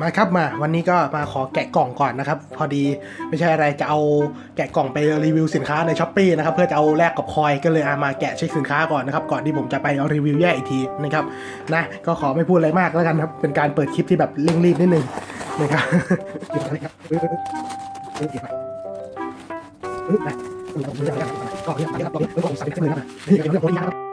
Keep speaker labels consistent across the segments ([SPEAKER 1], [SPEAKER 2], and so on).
[SPEAKER 1] มาครับมา วันนี้ก็มาขอแกะกล่องก่อนนะครับ พอดีไม่ใช่อะไรจะเอาแกะกล่องไปรีวิวสินค้าในช้อปปีนะครับเพื่อจะเอาแลกกับคอยก็เลยเอามาแกะเช็คสินค้าก่อนนะครับก่อนที่ผมจะไปเอารีวิวแยกอีกทีนะครับนะก็ขอไม่พูดอะไรมากแล้วกันครับ เป็นการเปิดคลิปที่แบบเร่งรีบนิดนึงนะครับหยิบอะไรครับเออเออเออหยิบมาเออนะเออผมจะเอาก่อนที่จะไรับเออผมใส่ขึ้นเลยนะนี่ก็เป็นเรื่องของยากครับ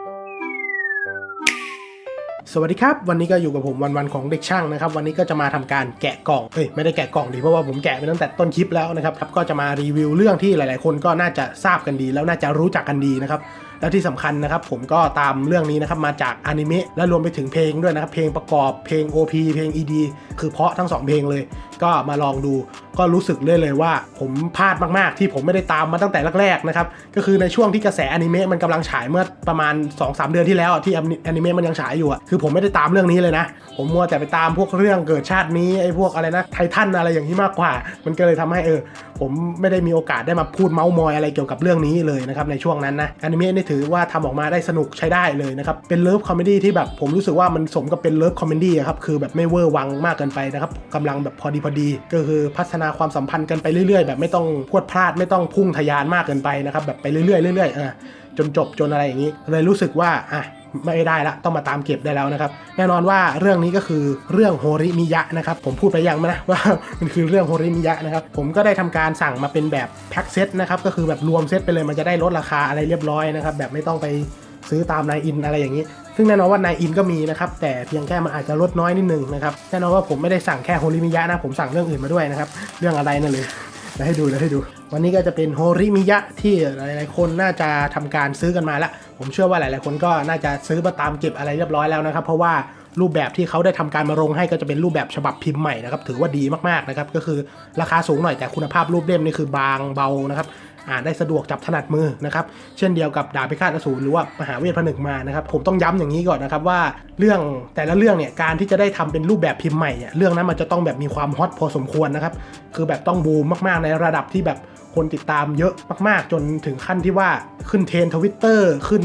[SPEAKER 1] สวัสดีครับ วันนี้ก็อยู่กับผมวันวันของเด็กช่างนะครับ วันนี้ก็จะมาทำการแกะกล่องเอ้ยไม่ได้แกะกล่องดีเพราะว่าผมแกะไปตั้งแต่ต้นคลิปแล้วนะครับครับก็จะมารีวิวเรื่องที่หลาย ๆ คนก็น่าจะทราบกันดี แล้วน่าจะรู้จักกันดีนะครับ แล้วที่สำคัญนะครับผมก็ตามเรื่องนี้นะครับมาจากอนิเมะและรวมไปถึงเพลงด้วยนะครับเพลงประกอบเพลง OP เพลง ED คือเพาะทั้งสองเพลงเลย ก็มาลองดูก็รู้สึกเลยเลยว่า ผมพลาดมากๆ ที่ผมไม่ได้ตามมาตั้งแต่แรกๆนะครับก็คือในช่วงที่กระแสอนิเมะมันกำลังฉายเมื่อประมาณ 2-3 เดือนที่แล้วที่อนิเมะมันยังฉายอยู่อะคือผมไม่ได้ตามเรื่องนี้เลยนะ ผมมัวแต่ไปตามพวกเรื่องเกิดชาตินี้ไอ้พวกอะไรนะไททันอะไรอย่างนี้มากกว่า มันก็เลยทำให้เออ ผมไม่ได้มีโอกาสได้มาพูดเมาส์มอยอะไรเกี่ยวกับเรื่องนี้เลยนะครับในช่วงนั้นนะอนิเมะนี่ถือว่าทำออกมาได้สนุกใช้ได้เลยนะครับ เป็นเลิฟคอมเมดี้ที่แบบผมรู้สึกว่ามันสมกับเป็นเลิฟคอมเมดี้ครับ คือแบบไม่เวอร์วังมากเกินไปนะครับกำลังแบบพอดีพอดี ก็คือพัฒนาความสัมพันธ์กันไปเรื่อยๆ แบบไม่ต้องพวดพลาดไม่ต้องพุ่งทะยานมากเกินไปนะครับแบบไปเรื่อยๆเรื่อยๆจนจบจนอะไรอย่างนี้เลยรู้สึกว่าอะ ไม่ได้ละต้องมาตามเก็บได้แล้วนะครับ แน่นอนว่าเรื่องนี้ก็คือเรื่องโฮริมิยะนะครับ ผมพูดไปยังไหมนะว่ามันคือเรื่องโฮริมิยะนะครับ ผมก็ได้ทำการสั่งมาเป็นแบบแพ็คเซตนะครับก็คือแบบรวมเซตไปเลยมันจะได้ลดราคาอะไรเรียบร้อยนะครับแบบไม่ต้องไปซื้อตามนายอินอะไรอย่างนี้ ซึ่งแน่นอนว่านายอินก็มีนะครับ แต่เพียงแค่มันอาจจะลดน้อยนิดนึงนะครับ แน่นอนว่าผมไม่ได้สั่งแค่โฮริมิยะนะ ผมสั่งเรื่องอื่นมาด้วยนะครับ เรื่องอะไรนั่นเลย ดี๋ยวให้ดูเดี๋ยวให้ดู วันนี้ก็จะเป็นโฮริมิยะที่หลายๆ คนน่าจะทำการซื้อกันมาแล้วผมเชื่อว่าหลายๆ คนก็น่าจะซื้อมาตามเก็บอะไรเรียบร้อยแล้วนะครับ เพราะว่ารูปแบบที่เขาได้ทำการมาลงให้ก็จะเป็นรูปแบบฉบับพิมพ์ใหม่นะครับถือว่าดีมากๆนะครับก็คือราคาสูงหน่อยแต่คุณภาพรูปเล่มนี่คือบางเบานะครับ ได้สะดวกจับถนัดมือนะครับ เช่นเดียวกับดาบพิฆาตอสูรหรือว่ามหาเวทผนึกมานะครับ ผมต้องย้ำอย่างนี้ก่อนนะครับว่าเรื่องแต่ละเรื่องเนี่ยการที่จะได้ทำเป็นรูปแบบพิมพ์ใหม่เนี่ยเรื่องนั้นมันจะต้องแบบมีความฮอตพอสมควรนะครับ คือแบบต้องบูมมากๆในระดับที่แบบคนติดตามเยอะมากๆ จนถึงขั้นที่ว่าขึ้นเทรนทวิตเตอร์ขึ้น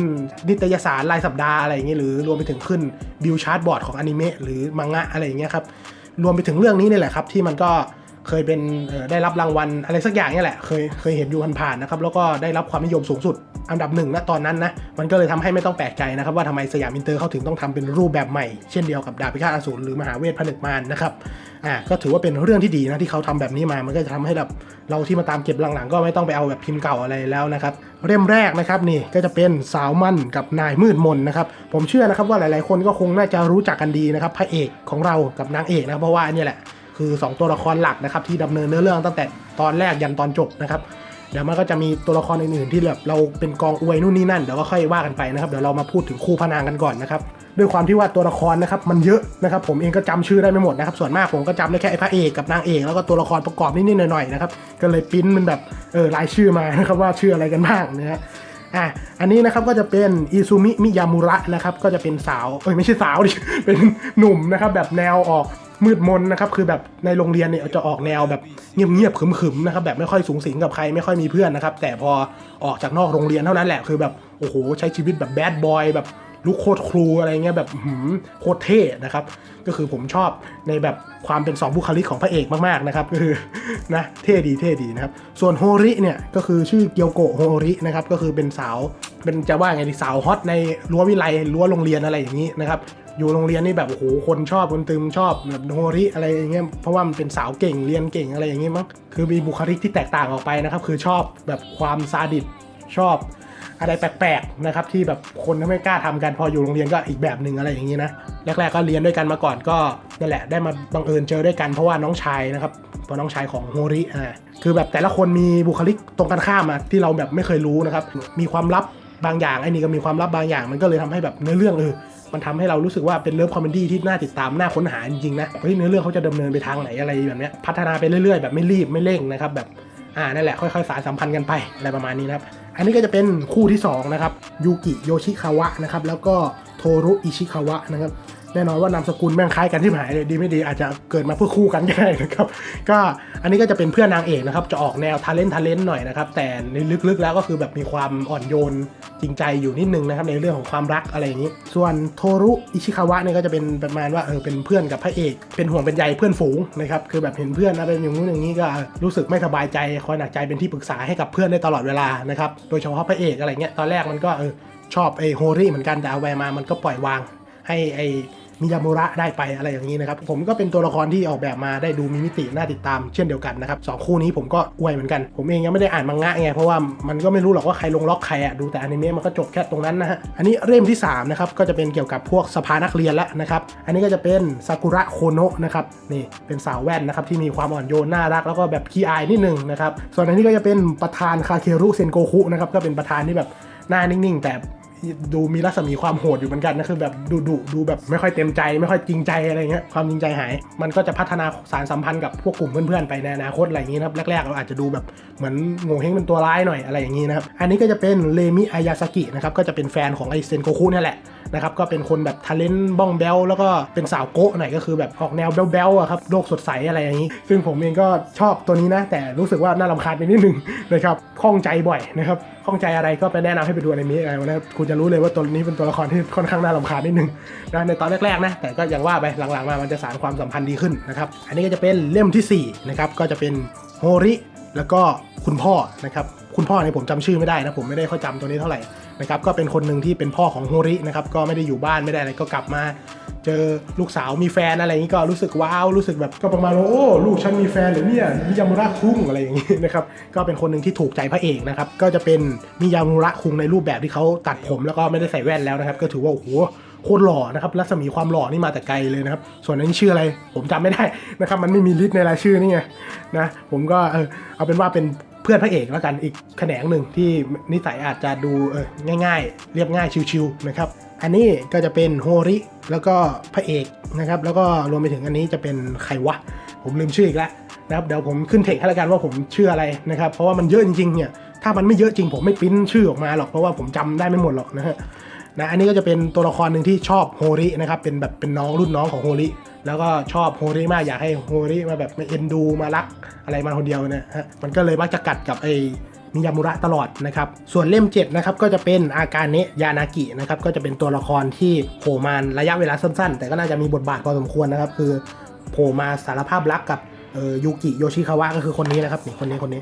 [SPEAKER 1] นิตยสารรายสัปดาห์อะไรอย่างเงี้ยหรือรวมไปถึงขึ้นบิลชาร์ตบอร์ดของอนิเมะหรือมังงะอะไรอย่างเงี้ยครับรวมไปถึงเรื่องนี้นี่แหละครับที่มันก็ เคยเป็นได้รับรางวัลอะไรสักอย่างนี่แหละ เคยเคยเห็นอยู่ผ่านๆนะครับ แล้วก็ได้รับความนิยมสูงสุดอันดับหนึ่งณตอนนั้นนะ มันก็เลยทำให้ไม่ต้องแปลกใจนะครับว่าทำไมสยามอินเตอร์เขาถึงต้องทำเป็นรูปแบบใหม่ เช่นเดียวกับดาบพิฆาตอสูรหรือมหาเวทผนึกมารนะครับ อ่า ก็ถือว่าเป็นเรื่องที่ดีนะที่เขาทำแบบนี้มา มันก็จะทำให้แบบเราที่มาตามเก็บหลังๆ ก็ไม่ต้องไปเอาแบบพิมพ์เก่าอะไรแล้วนะครับเล่มแรกนะครับนี่ก็จะเป็นสาวมั่นกับนายมืดมนนะครับ ผมเชื่อนะครับว่าหลายๆ คนก็คงน่าจะรู้จักกันดีนะครับพระเอกของเรากับนางเอกนะเพราะว่านนี้แหละ คือ 2 ตัวละครหลักนะครับที่ดำเนินเนื้อเรื่องตั้งแต่ตอนแรกยันตอนจบนะครับเดี๋ยวมันก็จะมีตัวละครอื่นๆที่แบบเราเป็นกองอวยนู่นนี่นั่นเดี๋ยวก็ค่อยว่ากันไปนะครับเดี๋ยวเรามาพูดถึงคู่พนางกันก่อนนะครับด้วยความที่ว่าตัวละครนะครับมันเยอะนะครับผมเองก็จำชื่อได้ไม่หมดนะครับส่วนมากผมก็จำได้แค่ไอ้พระเอกกับนางเอกแล้วก็ตัวละครประกอบนิดๆหน่อยๆนะครับก็เลยปิ้นมันแบบเออรายชื่อมานะครับว่าชื่ออะไรกันบ้างนะฮะอะอันนี้นะครับก็จะเป็นอิซูมิมิยามุระนะครับก็จะเป็นสาวเอ้ยไม่ใช่สาวดิเป็นหนุ่มนะครับแบบแนวออก มืดมนนะครับคือแบบในโรงเรียนเนี่ยจะออกแนวแบบเงียบๆขึมๆนะครับแบบไม่ค่อยสูงสิงกับใครไม่ค่อยมีเพื่อนนะครับแต่พอออกจากนอกโรงเรียนเท่านั้นแหละคือแบบโอ้โหใช้ชีวิตแบบแบดบอยแบบลุกโคตรครูอะไรเงี้ยแบบหือโคตรเท่นะครับก็คือผมชอบในแบบความเป็นสองบุคลิกของพระเอกมากๆนะครับก็คือนะเท่ดีเท่ดีนะครับส่วนโฮริเนี่ยก็คือชื่อเกียวโกะโฮรินะครับก็คือเป็นสาวเป็นจะว่าไงดีสาวฮอตในรั้ววิไลรั้วโรงเรียนอะไรอย่างนี้นะครับ อยู่โรงเรียนนี่แบบโอ้โหคนชอบคนตึมชอบแบบโฮริอะไรอย่างเงี้ยเพราะว่ามันเป็นสาวเก่งเรียนเก่งอะไรอย่างเงี้ยมั้งคือมีบุคลิกที่แตกต่างออกไปนะครับ คือชอบแบบความซาดิสชอบอะไรแปลกๆนะครับที่แบบคนไม่กล้าทำกันพออยู่โรงเรียนก็อีกแบบหนึ่งอะไรอย่างนี้นะแรกๆก็เรียนด้วยกันมาก่อนก็นั่นแหละได้มาบังเอิญเจอด้วยกันเพราะว่าน้องชายนะครับเพราะน้องชายของโฮริอ่าคือแบบแต่ละคนมีบุคลิกตรงกันข้ามอะที่เราแบบไม่เคยรู้นะครับมีความลับบางอย่างไอ้นี่ก็มีความลับบางอย่างมันก็เลยทำให้แบบเนื้อเรื่องเออ มันทำให้เรารู้สึกว่าเป็นเลิฟคอมเมดี้ที่น่าติดตามน่าค้นหาจริงๆนะเฮ้ยเนื้อเรื่องเขาจะดำเนินไปทางไหนอะไรแบบเนี้ยพัฒนาไปเรื่อยๆ แบบไม่รีบไม่เร่งนะครับแบบอ่านั่นแหละค่อยๆสายสัมพันธ์กันไปอะไรประมาณนี้นะครับอันนี้ก็จะเป็นคู่ที่2นะครับยูกิโยชิคาวะนะครับแล้วก็โทรุอิชิคาวะนะครับแน่นอนว่านามสกุลแม่งคล้ายกันที่หายเลยดีไม่ดีอาจจะเกิดมาเพื่อคู่กันก็ได้นะครับก็อันนี้ก็จะเป็นเพื่อนนางเอกนะครับจะออกแนวทาเลนทาเลนหน่อยนะครับแต่ในลึกๆแล้วก็คือแบบมีความอ่อนโยน จริงใจอยู่นิดนึงนะครับในเรื่องของความรักอะไรอย่างนี้ ส่วนโทรุอิชิคาวะเนี่ยก็จะเป็นประมาณว่าเออเป็นเพื่อนกับพระเอก เป็นห่วงเป็นใยเพื่อนฝูงนะครับคือแบบเห็นเพื่อนนะเป็นอย่างนู้นอย่างนี้ก็รู้สึกไม่สบายใจคอยหนักใจเป็นที่ปรึกษาให้กับเพื่อนได้ตลอดเวลานะครับโดยเฉพาะพระเอกอะไรเงี้ยตอนแรกมันก็เออชอบไอโฮรี่เหมือนกันแต่เอาไปมามันก็ปล่อยวางให้ไอ มิยามุระได้ไปอะไรอย่างนี้นะครับ ผมก็เป็นตัวละครที่ออกแบบมาได้ดูมีมิติน่าติดตามเช่นเดียวกันนะครับสองคู่นี้ผมก็อวยเหมือนกัน ผมเองยังไม่ได้อ่านมังงะไงเพราะว่ามันก็ไม่รู้หรอกว่าใครลงล็อกใครอะดูแต่อนิเมะมันก็จบแค่ตรงนั้นนะฮะอันนี้เล่มที่3นะครับก็จะเป็นเกี่ยวกับพวกสภานักเรียนแล้วนะครับอันนี้ก็จะเป็นซากุระโคโนะนะครับนี่เป็นสาวแว่นนะครับที่มีความอ่อนโยนน่ารักแล้วก็แบบขี้อายนิดนึงนะครับส่วนอันนี้ก็จะเป็นประธานคาเครุเซนโกคุนะครับก็เป็นประธานที่แบบหน้านิ่งๆ แต่ ดูมีรัศมีความโหดอยู่เหมือนกันนะคือแบบดูดุดูแบบไม่ค่อยเต็มใจ ไม่ค่อยจริงใจอะไรเงี้ยความจริงใจหาย มันก็จะพัฒนาสารสัมพันธ์กับพวกกลุ่มเพื่อนๆไปในอนาคตอะไรอย่างนี้นะครับแรกๆเราอาจจะดูแบบเหมือนโง่เฮงเป็นตัวร้ายหน่อยอะไรอย่างนี้นะครับอันนี้ก็จะเป็นเลมิอายาสกินะครับก็จะเป็นแฟนของไอเซนโกคุนี่แหละ นะครับก็เป็นคนแบบทาเลนบ้องแบลแล้วก็เป็นสาวโกะหน่อยก็คือแบบออกแนวแบลๆอะครับโลกสดใสอะไรอย่างนี้ ซึ่งผมเองก็ชอบตัวนี้นะ แต่รู้สึกว่าน่ารำคาญไปนิดนึงนะครับข้องใจบ่อยนะครับข้องใจอะไรก็ไปแนะนำให้ไปดูอนิเมะอะไรนะคุณจะรู้เลยว่าตัวนี้เป็นตัวละครที่ค่อนข้างน่ารำคาญนิดนึงนะในตอนแรกๆนะแต่ก็อยังว่าไปหลังๆมามันจะสารความสัมพันธ์ดีขึ้นนะครับอันนี้ก็จะเป็นเล่มที่สี่นะครับก็จะเป็นโฮริแล้วก็คุณพ่อนะครับคุณพ่อเนี่ยผมจำชื่อไม่ได้นะผมไม่ได้เข้าจำตัวนี้เท่าไหร่ นะครับก็เป็นคนหนึ่งที่เป็นพ่อของโฮรินะครับก็ไม่ได้อยู่บ้านไม่ได้อะไรก็กลับมา เจอลูกสาวมีแฟนอะไรอย่างนี้ก็รู้สึกว้าวรู้สึกแบบก็ประมาณว่าโอ้ลูกฉันมีแฟนหรือเนี่ยมิยามุระคุงอะไรอย่างนี้นะครับก็เป็นคนหนึ่งที่ถูกใจพระเอกนะครับก็จะเป็นมิยามุระคุงในรูปแบบที่เขาตัดผมแล้วก็ไม่ได้ใส่แว่นแล้วนะครับก็ถือว่าโอ้โหโคตรหล่อนะครับรัศมีความหล่อนี่มาแต่ไกลเลยนะครับ ส่วนอันนี้ชื่ออะไรผมจำไม่ได้นะครับ มันไม่มีลิสต์ในรายชื่อนี่ไงนะผมก็เออเอาเป็นว่าเป็น เพื่อนพระเอกแล้วกันอีกแขนงหนึ่งที่นิสัยอาจจะดูเออง่าย ๆ เรียบง่ายชิวๆนะครับอันนี้ก็จะเป็นโฮริแล้วก็พระเอกนะครับแล้วก็รวมไปถึงอันนี้จะเป็นใครวะ ผมลืมชื่ออีกแล้วนะครับเดี๋ยวผมขึ้นเทคให้แล้วกันว่าผมชื่ออะไรนะครับเพราะว่ามันเยอะจริงๆเนี่ยถ้ามันไม่เยอะจริงผมไม่ปิ้นชื่อออกมาหรอกเพราะว่าผมจำได้ไม่หมดหรอกนะฮะนะอันนี้ก็จะเป็นตัวละครหนึ่งที่ชอบโฮรินะครับเป็นแบบเป็นน้องรุ่นน้องของโฮริ แล้วก็ชอบโฮริมากอยากให้โฮริมาแบบมาเอ็นดูมารักอะไรมาคนเดียวนะฮะมันก็เลยมักจะกัดกับไอมิยามุระตลอดนะครับ ส่วนเล่ม7นะครับก็จะเป็นอาการเนะยานากินะครับก็จะเป็นตัวละครที่โผล่มาระยะเวลาสั้นๆ แต่ก็น่าจะมีบทบาทพอสมควรนะครับ คือโผล่มาสารภาพรักกับยูกิโยชิคาวะก็คือคนนี้นะครับนี่คนนี้คนนี้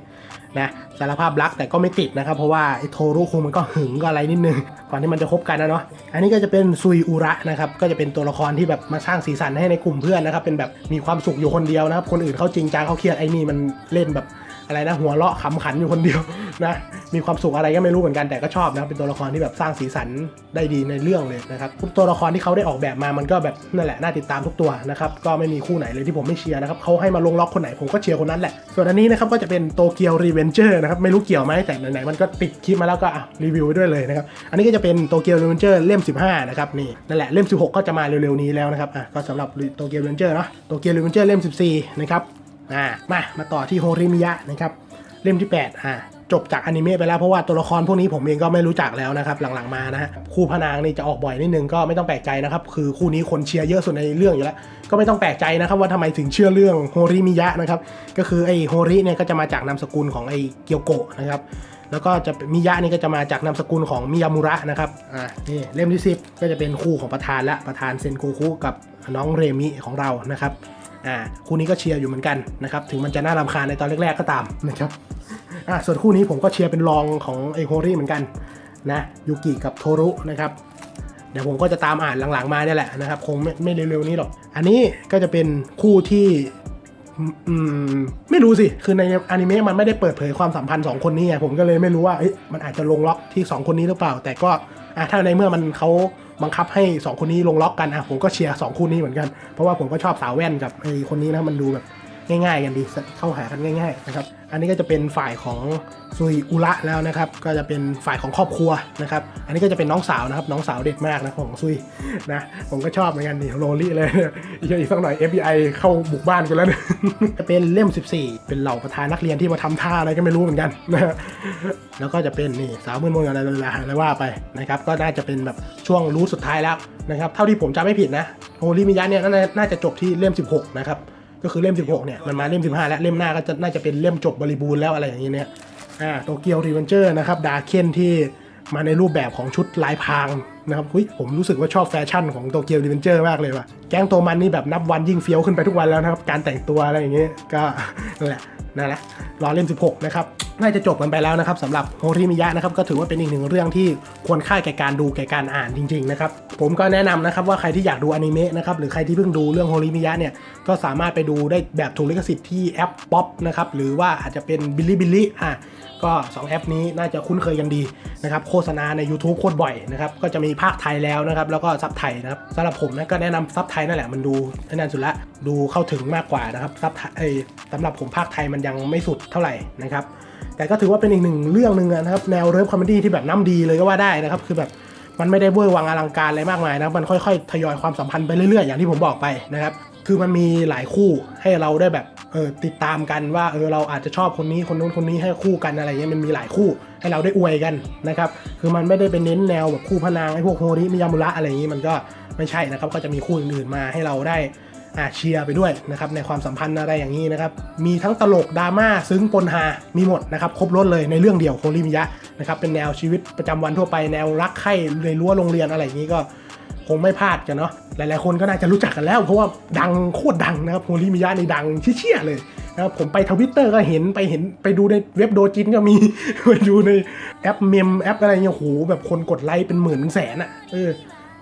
[SPEAKER 1] นะสารภาพรักแต่ก็ไม่ติดนะครับ เพราะว่าไอ้โทรุคุงมันก็หึงก็อะไรนิดนึงก่อนที่มันจะคบกันนะเนาะอันนี้ก็จะเป็นซุยอุระนะครับก็จะเป็นตัวละครที่แบบมาสร้างสีสันให้ในกลุ่มเพื่อนนะครับเป็นแบบมีความสุขอยู่คนเดียวนะครับคนอื่นเขาจริงจังเขาเครียดไอ้นี่มันเล่นแบบอะไรนะหัวเราะขำขันอยู่คนเดียวนะมีความสุขอะไรก็ไม่รู้เหมือนกันแต่ก็ชอบนะครับเป็นตัวละครที่แบบสร้างสีสันได้ดีในเรื่องเลยนะครับทุกตัวละครที่เขาได้ออกแบบมามันก็แบบนั่นแหละน่าติดตามทุกตัวนะครับก็ไม่มีคู่ไหนเลยที่ผมไม่เชียร์นะครับเขาให้มาลงล็อกคนไหนผมก็เชียร์คนนั้นแหละส่วนอันนี้นะครับก็จะเป็นโตเกียวรีเวนเจอร์นะครับ ไม่รู้เกี่ยวไหมแต่ไหนๆมันก็ติดคลิปมาแล้วก็อะรีวิวไว้ด้วยเลยนะครับ อันนี้ก็จะเป็นโตเกียวเวนเจอร์เล่ม 15 นะครับนี่นั่นแหละเล่ม 16 ก็จะมาเร็วๆนี้แล้วนะครับอะก็สำหรับโตเกียวเวนเจอร์เนาะโตเกียวเวนเจอร์เล่ม 14 นะครับอ่ามามาต่อที่โฮริมิยะนะครับเล่มที่ 8 อ่าจบจากอนิเมะไปแล้วเพราะว่าตัวละครพวกนี้ผมเองก็ไม่รู้จักแล้วนะครับหลังๆมานะฮะคู่พนางนี่จะออกบ่อยนิดนึงก็ไม่ต้องแปลกใจนะครับคือคู่นี้คนเชียร์เยอะสุดในเรื่องอยู่แล้ว ก็ไม่ต้องแปลกใจนะครับว่าทำไมถึงเชื่อเรื่องโฮริมิยะนะครับ ก็คือไอ้โฮริเนี่ยก็จะมาจากนามสกุลของไอ้เกียวโกะนะครับ แล้วก็จะมิยะนี่ก็จะมาจากนามสกุลของมิยามุระนะครับ อ่า นี่เล่มที่ 10 ก็จะเป็นคู่ของประธานละ ประธานเซนโกคุกับน้องเรมิของเรานะครับ อ่า คู่นี้ก็เชียร์อยู่เหมือนกันนะครับ ถึงมันจะน่ารำคาญในตอนแรกๆก็ตามนะครับ อะส่วนคู่นี้ผมก็เชียร์เป็นรองของไอโฮรี่เหมือนกันนะ ยูกิกับโทรุนะครับ เดี๋ยวผมก็จะตามอ่านหลังๆมาเนี่ยแหละนะครับ คงไม่ไม่เร็วๆนี้หรอก อันนี้ก็จะเป็นคู่ที่อืมไม่รู้สิ คือในอนิเมะมันไม่ได้เปิดเผยความสัมพันธ์สองคนนี้ไงผมก็เลยไม่รู้ว่ามันอาจจะลงล็อกที่สองคนนี้หรือเปล่า แต่ก็อะถ้าในเมื่อมันเขาบังคับให้สองคนนี้ลงล็อกกันอะผมก็เชียร์สองคู่นี้เหมือนกัน เพราะว่าผมก็ชอบสาวแว่นกับไอ้คนนี้นะมันดูแบบง่ายๆกันดีเข้าหากันง่ายๆนะครับ อันนี้ก็จะเป็นฝ่ายของซุยอุระแล้วนะครับ ก็จะเป็นฝ่ายของครอบครัวนะครับ อันนี้ก็จะเป็นน้องสาวนะครับ น้องสาวเด็กมากนะของซุยนะ ผมก็ชอบเหมือนกันนี่โรลี่เลยอีกสักหน่อย FBI เข้าบุกบ้านกูแล้วนี่ยจะเป็นเล่ม 14 เป็นเหล่าประธานนักเรียนที่มาทำท่าอะไรก็ไม่รู้เหมือนกันนะแล้วก็จะเป็นนี่สาวมืดมนอะไรอะไรว่าไปนะครับ ก็น่าจะเป็นแบบช่วงรู้สุดท้ายแล้วนะครับ เท่าที่ผมจำไม่ผิดนะโฮลิมิยะเนี่ยน่าน่าจะจบที่เล่ม 16 นะครับ ก็คือเล่ม 16 เนี่ย มันมาเล่ม 15 แล้ว เล่มหน้าก็จะน่าจะเป็นเล่มจบบริบูรณ์แล้วอะไรอย่างนี้เนี่ยอ่าโตเกียวรีเวนเจอร์นะครับดาเคนที่มาในรูปแบบของชุดลายพรางนะครับหุ้ยผมรู้สึกว่าชอบแฟชั่นของโตเกียวรีเวนเจอร์มากเลยว่ะ แก๊งโตมันนี่แบบนับวันยิ่งเฟี้ยวขึ้นไปทุกวันแล้วนะครับ การแต่งตัวอะไรอย่างเงี้ยก็นั่นแหละนั่นแหละรอเล่ม 16 นะครับ น่าจะจบกันไปแล้วนะครับสำหรับโฮริมิยะนะครับก็ถือว่าเป็นอีกหนึ่งเรื่องที่ควรค่าแก่การดูแก่การอ่านจริงๆนะครับผมก็แนะนำนะครับว่าใครที่อยากดูอนิเมะนะครับหรือใครที่เพิ่งดูเรื่องโฮริมิยะเนี่ยก็สามารถไปดูได้แบบถูกลิขสิทธิ์ที่แอปป๊อปนะครับหรือว่าอาจจะเป็นบิลลี่บิลลี่อะก็ 2 แอปนี้น่าจะคุ้นเคยกันดีนะครับโฆษณาใน YouTube โคตรบ่อยนะครับก็จะมีภาคไทยแล้วนะครับแล้วก็ซับไทยนะครับสำหรับผมนะก็แนะนำซับไทยนั่นแหละมันดูแน่นสุดละดูเข้าถึงมากกว่านะครับซับไทยสำหรับผมภาคไทยมันยังไม่สุดเท่าไหร่นะครับ แต่ก็ถือว่าเป็นอีกหนึ่งเรื่องหนึ่งนะครับแนวเริฟคอมเมดี้ที่แบบน้ำดีเลยก็ว่าได้นะครับคือแบบมันไม่ได้เวอร์วังอลังการอะไรมากมายนะมันค่อยๆ ทยอยความสัมพันธ์ไปเรื่อยๆ อย่างที่ผมบอกไปนะครับคือมันมีหลายคู่ให้เราได้แบบเออติดตามกันว่าเออเราอาจจะชอบคนนี้คนนู้นคนนี้ให้คู่กันอะไรเงี้ยมันมีหลายคู่ให้เราได้อวยกันนะครับคือมันไม่ได้เป็นเน้นแนวแบบคู่พระนางไอ้พวกโฮริมิยามุระอะไรอย่างงี้มันก็ไม่ใช่นะครับก็จะมีคู่อื่นๆมาให้เราได้ อ่าเชียร์ไปด้วยนะครับในความสัมพันธ์อะไรอย่างนี้นะครับมีทั้งตลกดราม่าซึ้งปนฮามีหมดนะครับครบรถเลยในเรื่องเดียวโคริมิยะนะครับเป็นแนวชีวิตประจำวันทั่วไปแนวรักใคร่ในรั้วโรงเรียนอะไรอย่างนี้ก็คงไม่พลาดกันเนาะหลายๆคนก็น่าจะรู้จักกันแล้ว เพราะว่าดังโคตรดังนะครับโคริมิยะในดังเชี่ยเลยนะครับผมไปทวิตเตอร์ก็เห็นไปเห็นไปดูในเว็บโดจินก็มีไปดูในแอปเมมแอปอะไรเงี้ยโหแบบคนกดไลค์เป็นหมื่นเป็นแสนอะเออ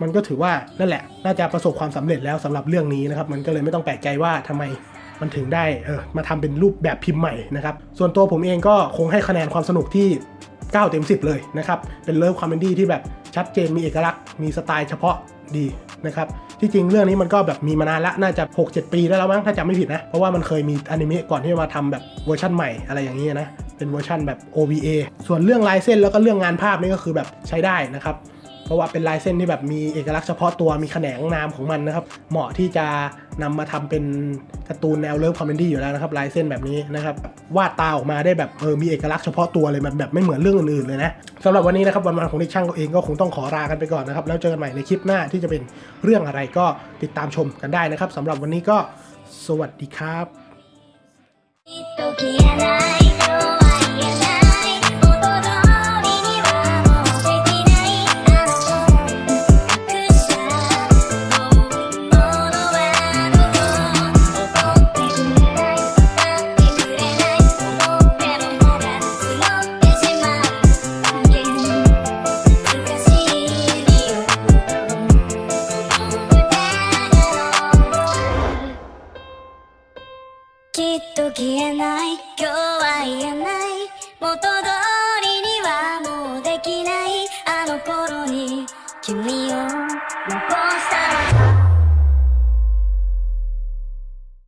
[SPEAKER 1] มันก็ถือว่านั่นแหละ น่าจะประสบความสำเร็จแล้วสำหรับเรื่องนี้นะครับ มันก็เลยไม่ต้องแปลกใจว่าทำไมมันถึงได้เออมาทำเป็นรูปแบบพิมพ์ใหม่นะครับ ส่วนตัวผมเองก็คงให้คะแนนความสนุกที่ 9 เต็ม 10 เลยนะครับ เป็นเลิฟคอมเมดี้ที่แบบชัดเจนมีเอกลักษณ์ มีสไตล์เฉพาะดีนะครับ ที่จริงเรื่องนี้มันก็แบบมีมานานละน่าจะ 6-7 ปีได้แล้วมั้งถ้าจำไม่ผิดนะ เพราะว่ามันเคยมีอนิเมะก่อนที่จะมาทำแบบเวอร์ชั่นใหม่อะไรอย่างนี้นะ เป็นเวอร์ชั่นแบบ OVA ส่วนเรื่องลายเส้นแล้วก็เรื่องงานภาพนี่ก็คือแบบใช้ได้นะครับ เพราะว่าเป็นลายเส้นที่แบบมีเอกลักษณ์เฉพาะตัวมีแขนงนามของมันนะครับ เหมาะที่จะนำมาทำเป็นการ์ตูนแนวเลิฟคอมเมดี้อยู่แล้วนะครับลายเส้นแบบนี้นะครับวาดตาออกมาได้แบบเออมีเอกลักษณ์เฉพาะตัวเลยมันแบบไม่เหมือนเรื่องอื่นๆเลยนะสำหรับวันนี้นะครับวันวันของเด็กช่างเองก็คงต้องขอลากันไปก่อนนะครับแล้วเจอกันใหม่ในคลิปหน้าที่จะเป็นเรื่องอะไรก็ติดตามชมกันได้นะครับสำหรับวันนี้ก็สวัสดีครับ